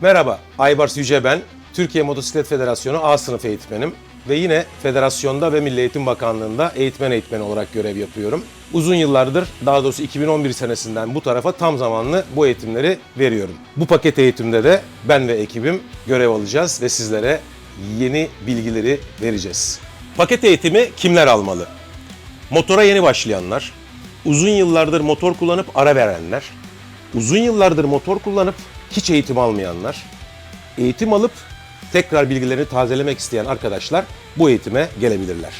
Merhaba, Aybars Yüce ben. Türkiye Motosiklet Federasyonu A sınıf eğitmenim ve yine federasyonda ve Milli Eğitim Bakanlığı'nda eğitmen eğitmeni olarak görev yapıyorum. Uzun yıllardır, daha doğrusu 2011 senesinden bu tarafa tam zamanlı bu eğitimleri veriyorum. Bu paket eğitimde de ben ve ekibim görev alacağız ve sizlere yeni bilgileri vereceğiz. Paket eğitimi kimler almalı? Motora yeni başlayanlar, uzun yıllardır motor kullanıp ara verenler, uzun yıllardır motor kullanıp hiç eğitim almayanlar, eğitim alıp tekrar bilgilerini tazelemek isteyen arkadaşlar bu eğitime gelebilirler.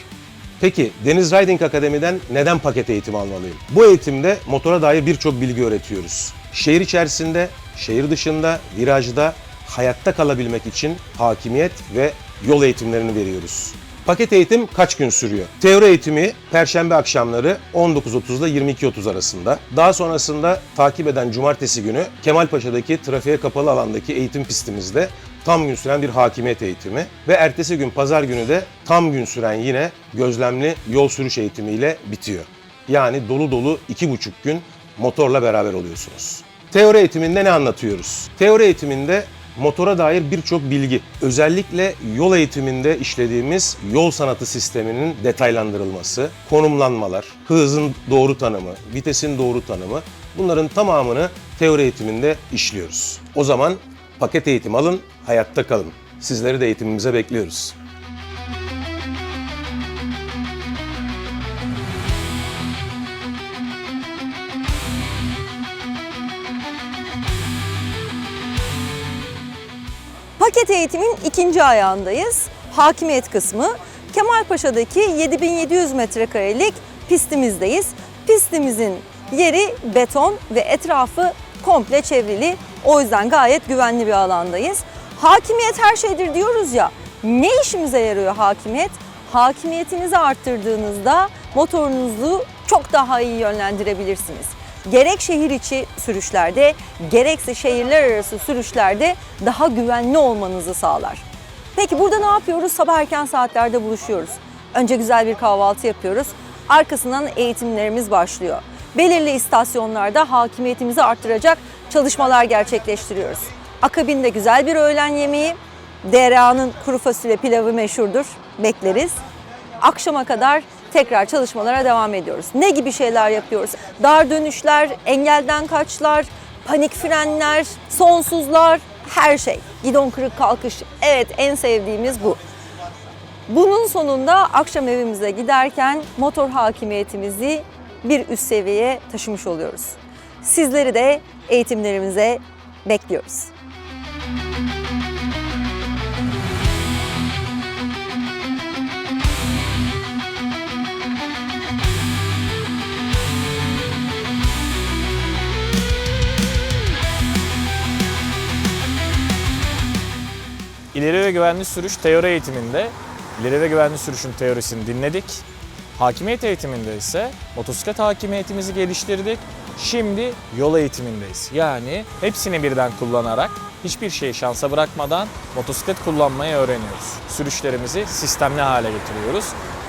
Peki Deniz Riding Akademi'den neden paket eğitim almalıyım? Bu eğitimde motora dair birçok bilgi öğretiyoruz. Şehir içerisinde, şehir dışında, virajda hayatta kalabilmek için hakimiyet ve yol eğitimlerini veriyoruz. Paket eğitim kaç gün sürüyor? Teori eğitimi perşembe akşamları 19.30 ile 22.30 arasında. Daha sonrasında takip eden cumartesi günü Kemalpaşa'daki trafiğe kapalı alandaki eğitim pistimizde tam gün süren bir hakimiyet eğitimi ve ertesi gün pazar günü de tam gün süren yine gözlemli yol sürüş eğitimiyle bitiyor. Yani dolu dolu iki buçuk gün motorla beraber oluyorsunuz. Teori eğitiminde ne anlatıyoruz? Teori eğitiminde motora dair birçok bilgi, özellikle yol eğitiminde işlediğimiz yol sanatı sisteminin detaylandırılması, konumlanmalar, hızın doğru tanımı, vitesin doğru tanımı bunların tamamını teori eğitiminde işliyoruz. O zaman paket eğitim alın, hayatta kalın. Sizleri de eğitimimize bekliyoruz. Paket eğitimin ikinci ayağındayız. Hakimiyet kısmı. Kemalpaşa'daki 7700 metrekarelik pistimizdeyiz. Pistimizin yeri beton ve etrafı komple çevrili. O yüzden gayet güvenli bir alandayız. Hakimiyet her şeydir diyoruz ya. Ne işimize yarıyor hakimiyet? Hakimiyetinizi arttırdığınızda motorunuzu çok daha iyi yönlendirebilirsiniz gerek şehir içi sürüşlerde gerekse şehirler arası sürüşlerde daha güvenli olmanızı sağlar. Peki burada ne yapıyoruz? Sabah erken saatlerde buluşuyoruz. Önce güzel bir kahvaltı yapıyoruz. Arkasından eğitimlerimiz başlıyor. Belirli istasyonlarda hakimiyetimizi arttıracak çalışmalar gerçekleştiriyoruz. Akabinde güzel bir öğlen yemeği, DRA'nın kuru fasulye pilavı meşhurdur. Bekleriz akşama kadar tekrar çalışmalara devam ediyoruz. Ne gibi şeyler yapıyoruz? Dar dönüşler, engelden kaçlar, panik frenler, sonsuzlar, her şey. Gidon kırık kalkış. Evet en sevdiğimiz bu. Bunun sonunda akşam evimize giderken motor hakimiyetimizi bir üst seviyeye taşımış oluyoruz. Sizleri de eğitimlerimize bekliyoruz. İleri ve güvenli sürüş teori eğitiminde ileri ve güvenli sürüşün teorisini dinledik. Hakimiyet eğitiminde ise motosiklet hakimiyetimizi geliştirdik. Şimdi yol eğitimindeyiz. Yani hepsini birden kullanarak hiçbir şeyi şansa bırakmadan motosiklet kullanmayı öğreniyoruz. Sürüşlerimizi sistemli hale getiriyoruz.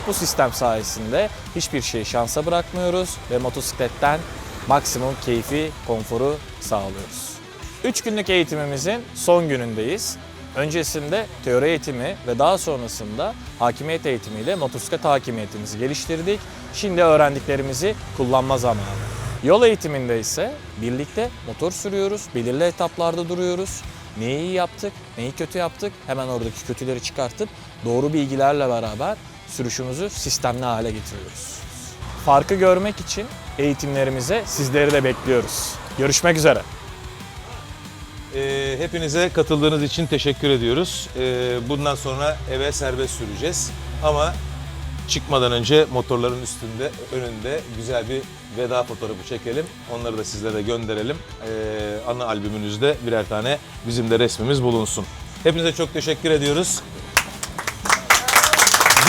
Bu sistem sayesinde hiçbir şeyi şansa bırakmıyoruz ve motosikletten maksimum keyfi, konforu sağlıyoruz. 3 günlük eğitimimizin son günündeyiz. Öncesinde teori eğitimi ve daha sonrasında hakimiyet eğitimiyle motosiklet hakimiyetimizi geliştirdik. Şimdi öğrendiklerimizi kullanma zamanı. Yol eğitiminde ise birlikte motor sürüyoruz, belirli etaplarda duruyoruz. Neyi iyi yaptık, neyi kötü yaptık hemen oradaki kötüleri çıkartıp doğru bilgilerle beraber sürüşümüzü sistemli hale getiriyoruz. Farkı görmek için eğitimlerimize sizleri de bekliyoruz. Görüşmek üzere. Ee, hepinize katıldığınız için teşekkür ediyoruz. Ee, bundan sonra eve serbest süreceğiz. Ama çıkmadan önce motorların üstünde, önünde güzel bir veda fotoğrafı çekelim. Onları da sizlere gönderelim. Ee, ana albümünüzde birer tane bizim de resmimiz bulunsun. Hepinize çok teşekkür ediyoruz.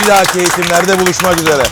Bir dahaki eğitimlerde buluşmak üzere.